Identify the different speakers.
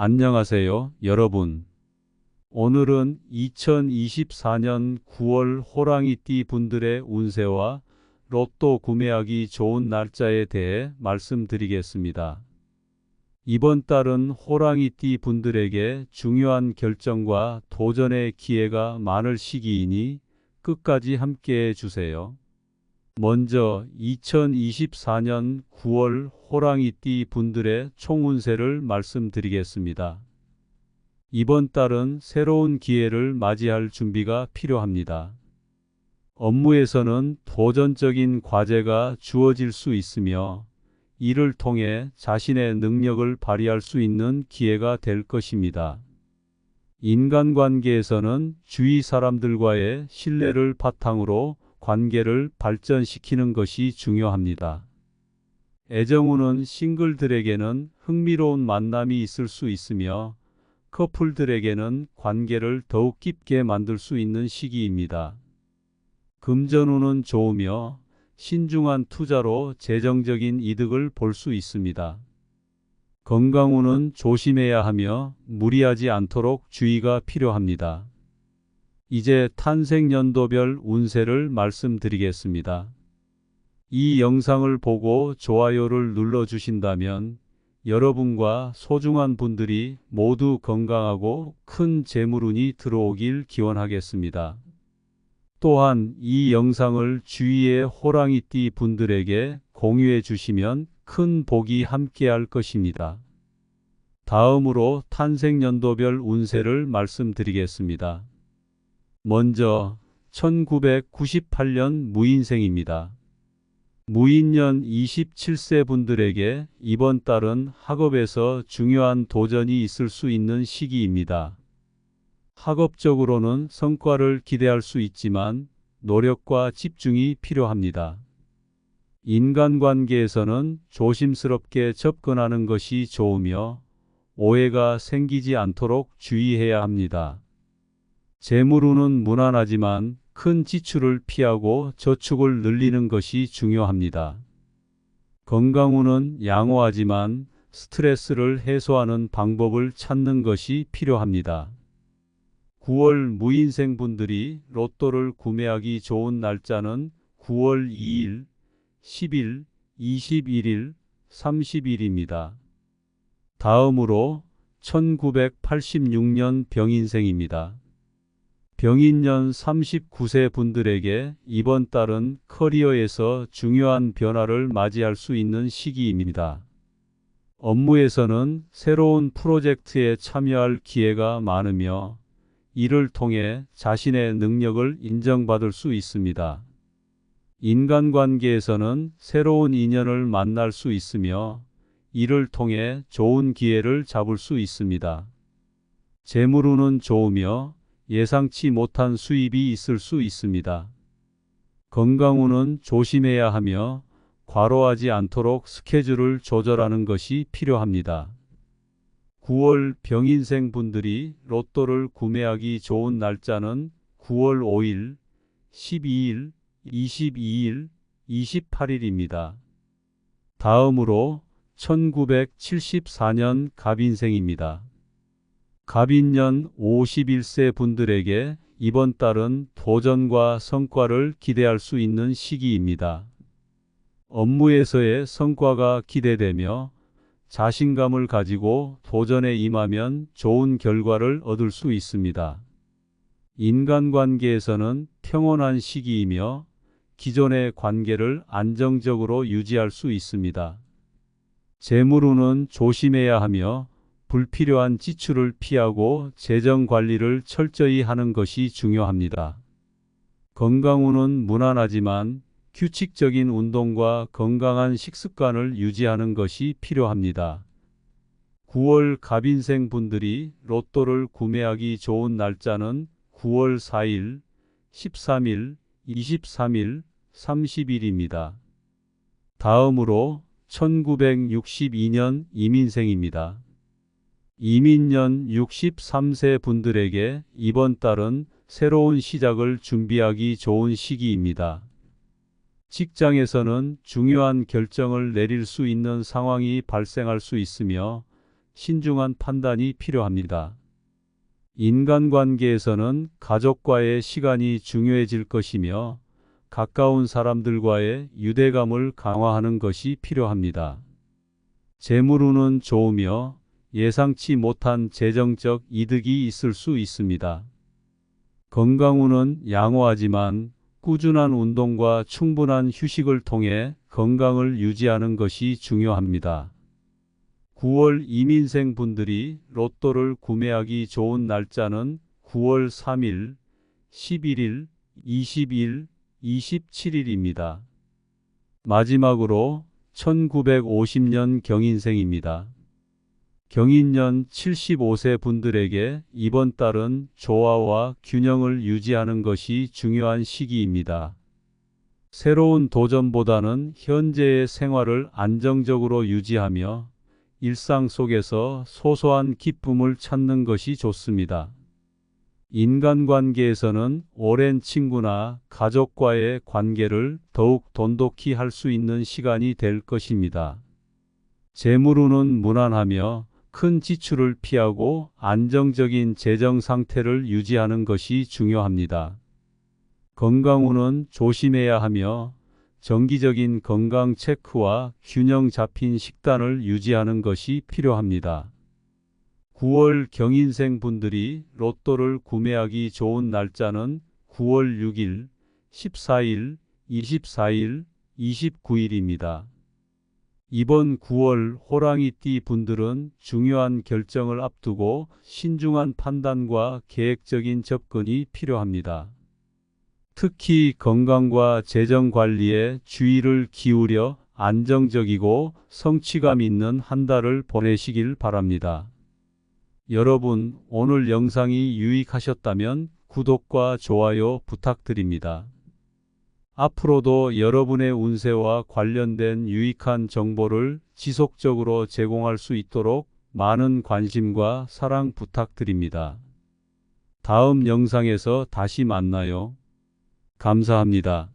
Speaker 1: 안녕하세요, 여러분. 오늘은 2024년 9월 호랑이띠 분들의 운세와 로또 구매하기 좋은 날짜에 대해 말씀드리겠습니다. 이번 달은 호랑이띠 분들에게 중요한 결정과 도전의 기회가 많을 시기이니 끝까지 함께 해 주세요. 먼저 2024년 9월 호랑이띠 분들의 총운세를 말씀드리겠습니다. 이번 달은 새로운 기회를 맞이할 준비가 필요합니다. 업무에서는 도전적인 과제가 주어질 수 있으며 이를 통해 자신의 능력을 발휘할 수 있는 기회가 될 것입니다. 인간관계에서는 주위 사람들과의 신뢰를 바탕으로 관계를 발전시키는 것이 중요합니다. 애정우는 싱글들에게는 흥미로운 만남이 있을 수 있으며 커플들에게는 관계를 더욱 깊게 만들 수 있는 시기입니다. 금전운은 좋으며 신중한 투자로 재정적인 이득을 볼 수 있습니다. 건강운은 조심해야 하며 무리하지 않도록 주의가 필요합니다. 이제 탄생 연도별 운세를 말씀드리겠습니다. 이 영상을 보고 좋아요를 눌러주신다면 여러분과 소중한 분들이 모두 건강하고 큰 재물운이 들어오길 기원하겠습니다. 또한 이 영상을 주위의 호랑이띠 분들에게 공유해 주시면 큰 복이 함께할 것입니다. 다음으로 탄생연도별 운세를 말씀드리겠습니다. 먼저 1998년 무인생입니다. 무인년 27세 분들에게 이번 달은 학업에서 중요한 도전이 있을 수 있는 시기입니다. 학업적으로는 성과를 기대할 수 있지만 노력과 집중이 필요합니다. 인간관계에서는 조심스럽게 접근하는 것이 좋으며 오해가 생기지 않도록 주의해야 합니다. 재물운은 무난하지만 큰 지출을 피하고 저축을 늘리는 것이 중요합니다. 건강운은 양호하지만 스트레스를 해소하는 방법을 찾는 것이 필요합니다. 9월 무인생 분들이 로또를 구매하기 좋은 날짜는 9월 2일, 10일, 21일, 30일입니다. 다음으로 1986년 병인생입니다. 병인년 39세 분들에게 이번 달은 커리어에서 중요한 변화를 맞이할 수 있는 시기입니다. 업무에서는 새로운 프로젝트에 참여할 기회가 많으며 이를 통해 자신의 능력을 인정받을 수 있습니다. 인간관계에서는 새로운 인연을 만날 수 있으며 이를 통해 좋은 기회를 잡을 수 있습니다. 재물운은 좋으며 예상치 못한 수입이 있을 수 있습니다. 건강운은 조심해야 하며 과로하지 않도록 스케줄을 조절하는 것이 필요합니다. 9월 병인생 분들이 로또를 구매하기 좋은 날짜는 9월 5일, 12일, 22일, 28일입니다. 다음으로 1974년 갑인생입니다. 갑인년 51세 분들에게 이번 달은 도전과 성과를 기대할 수 있는 시기입니다. 업무에서의 성과가 기대되며 자신감을 가지고 도전에 임하면 좋은 결과를 얻을 수 있습니다. 인간관계에서는 평온한 시기이며 기존의 관계를 안정적으로 유지할 수 있습니다. 재물운은 조심해야 하며 불필요한 지출을 피하고 재정 관리를 철저히 하는 것이 중요합니다. 건강운은 무난하지만 규칙적인 운동과 건강한 식습관을 유지하는 것이 필요합니다. 9월 갑인생 분들이 로또를 구매하기 좋은 날짜는 9월 4일, 13일, 23일, 30일입니다. 다음으로 1962년 이민생입니다. 이민년 63세 분들에게 이번 달은 새로운 시작을 준비하기 좋은 시기입니다. 직장에서는 중요한 결정을 내릴 수 있는 상황이 발생할 수 있으며 신중한 판단이 필요합니다. 인간관계에서는 가족과의 시간이 중요해질 것이며 가까운 사람들과의 유대감을 강화하는 것이 필요합니다. 재물운은 좋으며 예상치 못한 재정적 이득이 있을 수 있습니다. 건강운은 양호하지만 꾸준한 운동과 충분한 휴식을 통해 건강을 유지하는 것이 중요합니다. 9월 이민생 분들이 로또를 구매하기 좋은 날짜는 9월 3일, 11일, 20일, 27일입니다. 마지막으로 1950년 경인생입니다. 경인년 75세 분들에게 이번 달은 조화와 균형을 유지하는 것이 중요한 시기입니다. 새로운 도전보다는 현재의 생활을 안정적으로 유지하며 일상 속에서 소소한 기쁨을 찾는 것이 좋습니다. 인간관계에서는 오랜 친구나 가족과의 관계를 더욱 돈독히 할 수 있는 시간이 될 것입니다. 재물운은 무난하며 큰 지출을 피하고 안정적인 재정 상태를 유지하는 것이 중요합니다. 건강운은 조심해야 하며 정기적인 건강 체크와 균형 잡힌 식단을 유지하는 것이 필요합니다. 9월 경인생 분들이 로또를 구매하기 좋은 날짜는 9월 6일, 14일, 24일, 29일입니다. 이번 9월 호랑이띠 분들은 중요한 결정을 앞두고 신중한 판단과 계획적인 접근이 필요합니다. 특히 건강과 재정 관리에 주의를 기울여 안정적이고 성취감 있는 한 달을 보내시길 바랍니다. 여러분, 오늘 영상이 유익하셨다면 구독과 좋아요 부탁드립니다. 앞으로도 여러분의 운세와 관련된 유익한 정보를 지속적으로 제공할 수 있도록 많은 관심과 사랑 부탁드립니다. 다음 영상에서 다시 만나요. 감사합니다.